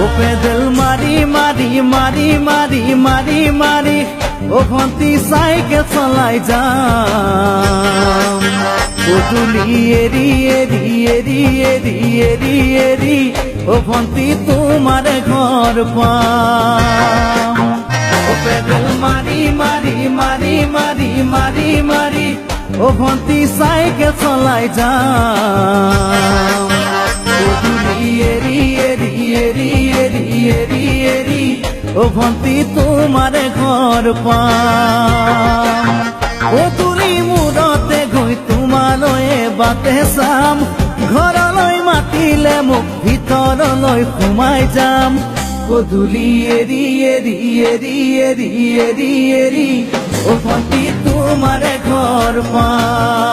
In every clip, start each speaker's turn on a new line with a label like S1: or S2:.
S1: ও পেদল মারি মারি মারি মারি মারি মারি ও ভন্তি সাইকেল চলাই যাম ও তুলি এরি এরি এরি এরি এরি এরি ও ভন্তি তোমার ঘর পাম ও পেদল মারি মারি মারি মারি মারি মারি ও ভন্তি সাইকেল চলাই যাম ও তুলি এরি এরি এরি এরি এরি এরি ও ভন্তি তোমার ঘর পাম। ও তুলি মূৰতে গৈ তোমালৈ বাটে চাম ঘৰলৈ মাতিলে মোক ভিতৰলৈ সোমাই যাম। গধূলি এৰি এৰি এৰি এৰি এৰি এৰি ও ভন্তি তোমাৰ ঘৰ পাম।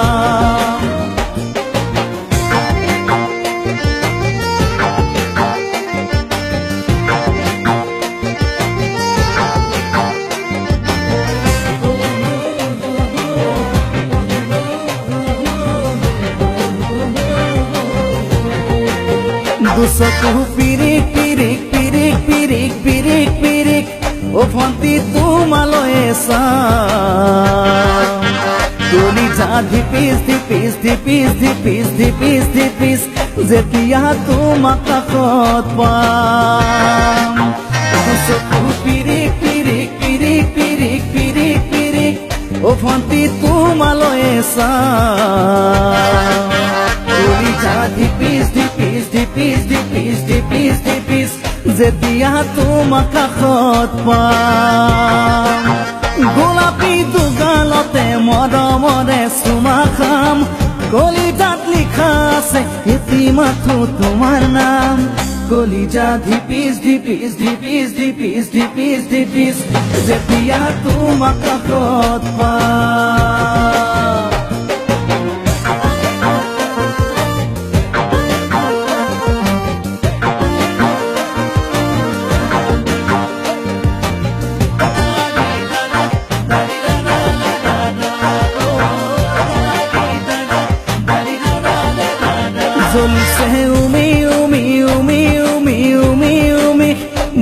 S1: দুচকু পিৰিক পিৰিক পিৰিক পিৰিক পিৰিক পিৰিক ও ভন্তি তোমালৈ চাম তুলি যা ধিপিস ধিপিস ধিপিস ধিপিস ধিপিস ধিপিস যেতিয়া তোমাক কাষত পাম। দুচকু পিৰিক পিৰিক পিৰিক পিৰিক পিৰিক পিৰিক ও ভন্তি তোমালৈ চাম ধিপিস যেতিয়া তোমাক কাষত পাম গোলাপী দুগালতে মৰমৰে চুমা খাম। কলিজাত লিখা আছে এটি মাথো তোমাৰ নাম কলিজা ধিপিস ধিপিস ধিপিস ধিপিস ধিপিস ধিপিস যেতিয়া তোমাক কাষত পাম জ্বলিছে উমি উমি উমি উমি উমি উমি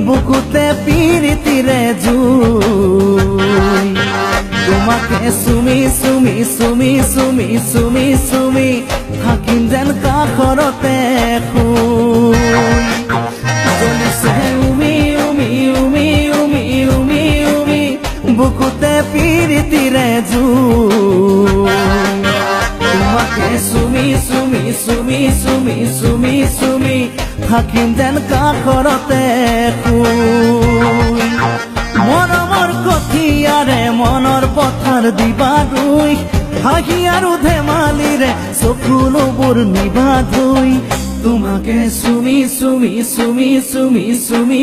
S1: বুকুতে পিৰিতিৰে জুই তোমাকে চুমি চুমি চুমি চুমি চুমি চুমি থাকিম যেন কাষৰতে জ্বলিছে উমি উমি উমি উমি উমি উমি বুকুতে পিৰিতিৰে জুই চুমি চুমি চুমি থাকিম যেন কাষৰতে মৰমৰ কঠিয়াৰে মনৰ পথাৰ দিবা দুই হাঁহি আৰু ধেমালিৰে চকুলোবোৰ নিবা ধুই তোমাকে চুমি চুমি চুমি চুমি চুমি চুমি